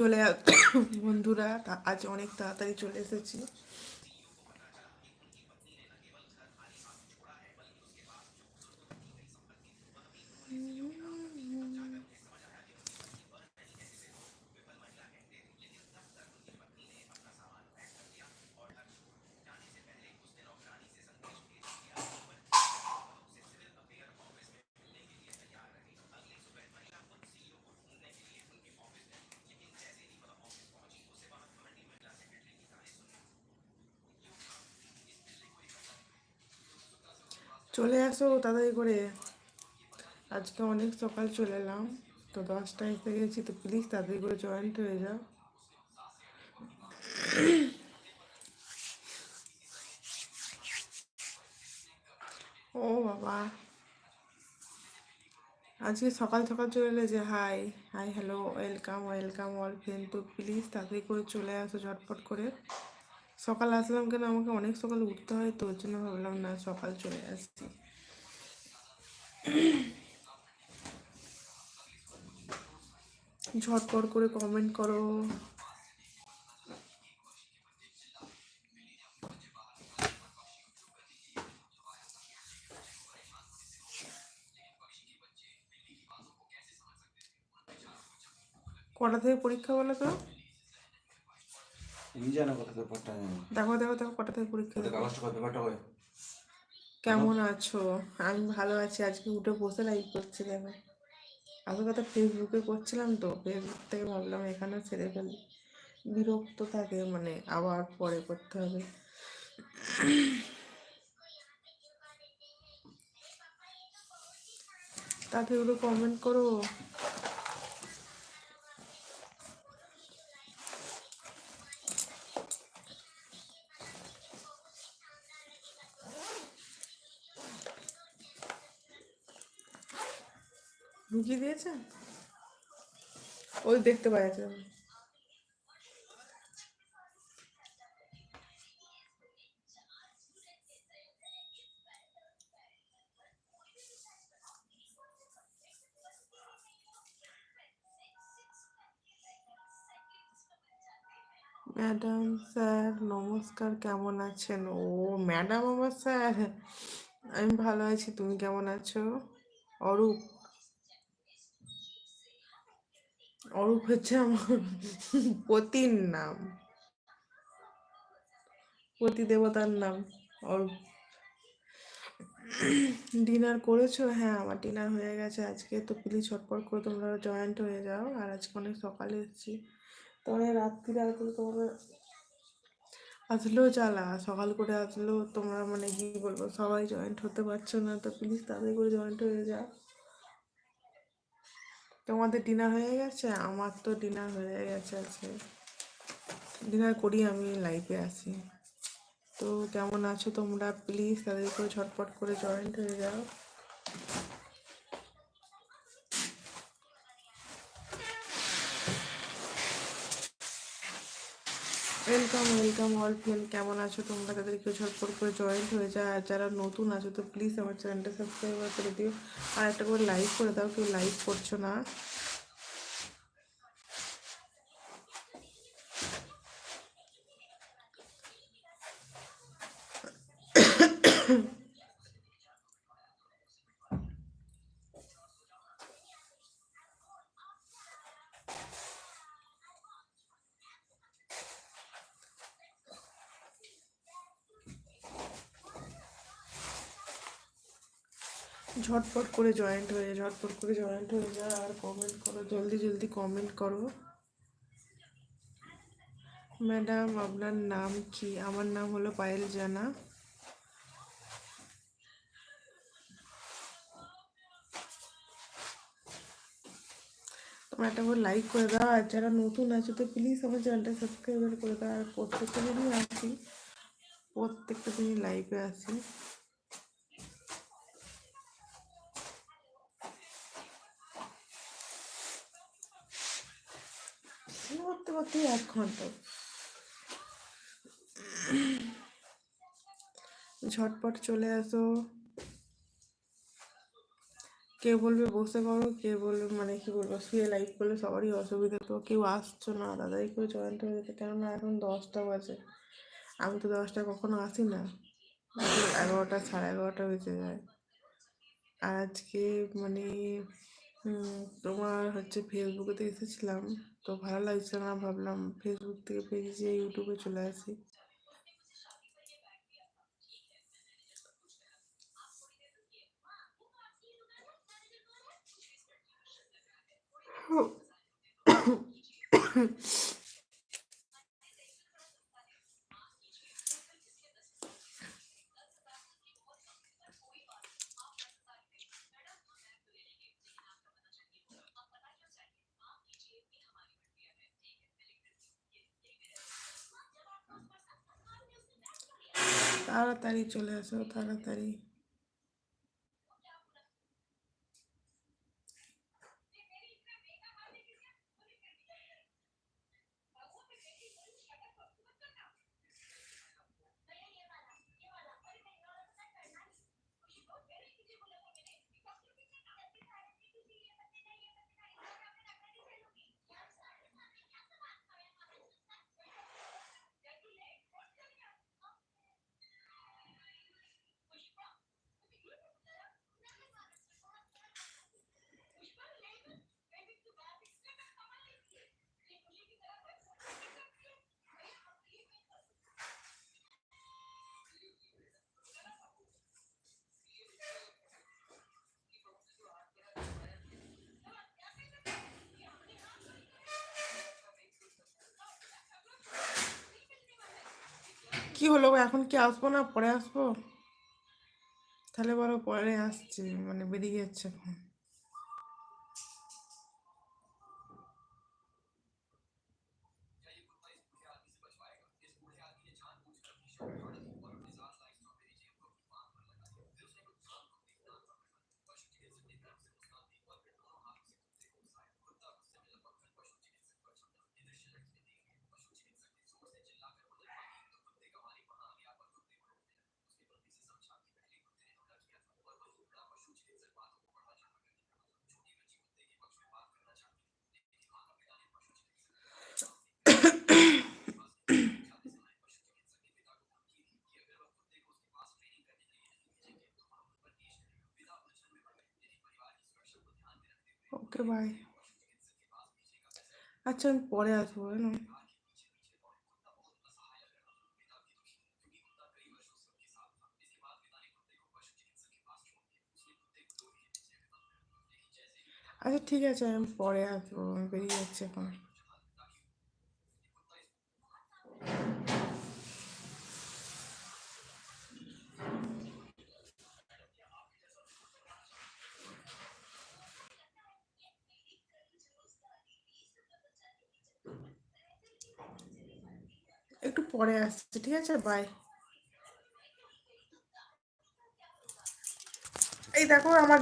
চলে বন্ধুরা আজ অনেক তাড়াতাড়ি চলে এসেছি। চলে আসো তাড়াতাড়ি করে। আজকে অনেক সকাল চলে এলাম, তো দশটায় এসে গেছি, তো প্লিজ তাড়াতাড়ি করে জয়েন্ট হয়ে যাও। ও বাবা। আজকে সকাল সকাল চলে এলে যে hi hi hello welcome welcome all friend তো প্লিজ তাড়াতাড়ি করে চলে আসো ঝটপট করে। সকাল আসলাম কেন? আমাকে অনেক সকালে উঠতে হয়, তো ওর জন্য ভাবলাম, না, সকাল চলে আসছি। ঝটপট করে কমেন্ট করো। কটা থেকে পরীক্ষা বলো তো? পেপারটা দেখো দেখো দেখো কটা থেকে পরীক্ষা কাগজটা কত পেপারটা হয় কেমন আছো? আমি ভালো আছি আজকে উঠে বসে লাইভ করছি দেখো আসল কথা ফেসবুকে করছিলাম তো ফেসবুক থেকে ভাবলাম এখানে ছেড়ে ফেলি। বিরক্ত থাকে মানে আবার পরে করতে হবে। তাতে ওগুলো কমেন্ট করো। ঢুকিয়ে দিয়েছে ওই দেখতে পাওয়া যাচ্ছে। ম্যাডাম স্যার, নমস্কার, কেমন আছেন? ও, ম্যাডাম আমার স্যার। আমি ভালো আছি, তুমি কেমন আছো? অরূপ। অরূপ হচ্ছে আমার পতির নাম। পতি দেবতার নাম, অরূপ। ডিনার করেছ? হ্যাঁ আমার ডিনার হয়ে গেছে। আজকে তো প্লিজ ছটপট করে তোমরা জয়েন্ট হয়ে যাও। আর আজকে অনেক সকালে এসেছি। তোমরা রাত্রিরে আসলে তোমরা আসলেও জ্বালা। সকাল করে আসলেও তোমরা মানে কি বলব? সবাই জয়েন্ট হতে পারছ না। তো প্লিজ তাড়াতাড়ি করে জয়েন্ট হয়ে যাও। তোমাদের ডিনার হয়ে গেছে? আমার তো ডিনার হয়ে গেছে আছে ডিনার করি আমি লাইফে আসি তো কেমন আছো তোমরা? প্লিজ তাদের করে ঝটপট করে জয়েন্ট হয়ে যাও। ওয়েলকাম ওয়েলকাম অল ফ্রেন্ড কেমন আছো তোমরা? তাদেরকে ঝটপট করে জয়েন্ট হয়ে যায় আর যারা নতুন আছো, তো প্লিজ আমার চ্যানেলটা সাবস্ক্রাইব করে দিও। আর একটা করে লাইক করে দাও, কেউ লাইক করছ না। ঝটপট করে জয়েন্ট হয়ে, ঝটপট করে জয়েন্ট হয়ে যা, আর কমেন্ট করো, জলদি জলদি কমেন্ট করো। ম্যাডাম আপনার নাম কি? আমার নাম হলো পায়েল জানা। তোমরা একটা লাইক করে দাও, আর যারা নতুন আছে তো প্লিজ আমার চ্যানেলটা সাবস্ক্রাইব করে দাও, আর প্রত্যেকটা দিনই আসি। প্রত্যেকটা দিনই লাইভে আসি। করতে করতে এক ঘণ্টা। ঝটপট চলে আসো। কে বলবে বসে করো কে বলবে মানে কি বলব, শুয়ে লাইভ করলে সবারই অসুবিধা। তো কেউ আসছো না দাদাই করে জয়েন্ট হয়ে যেতে। কেননা এখন দশটা বাজে। আমি তো দশটা কখনো আসি না। এগারোটা সাড়ে এগারোটা বেজে যায়। আর আজকে মানে তোমার হচ্ছে ফেসবুকেতে এসেছিলাম তো ভালো লাগছিল না ভাবলাম ফেসবুক থেকে পেয়েছি ইউটিউবে চলে আসি তাড়াতাড়ি চলে আসো তাড়াতাড়ি। কি হলো? এখন কি আসব না? পরে আসব? তাহলে বলো, পরে আসছি। মানে বেরিয়ে যাচ্ছে এখন। ওকে বাই আচ্ছা আমি পরে আসব কেন আচ্ছা ঠিক আছে, আমি পরে আসব, আমি বেরিয়ে যাচ্ছি এখন একটু পরে আসছি ঠিক আছে? বাই এই দেখো আমার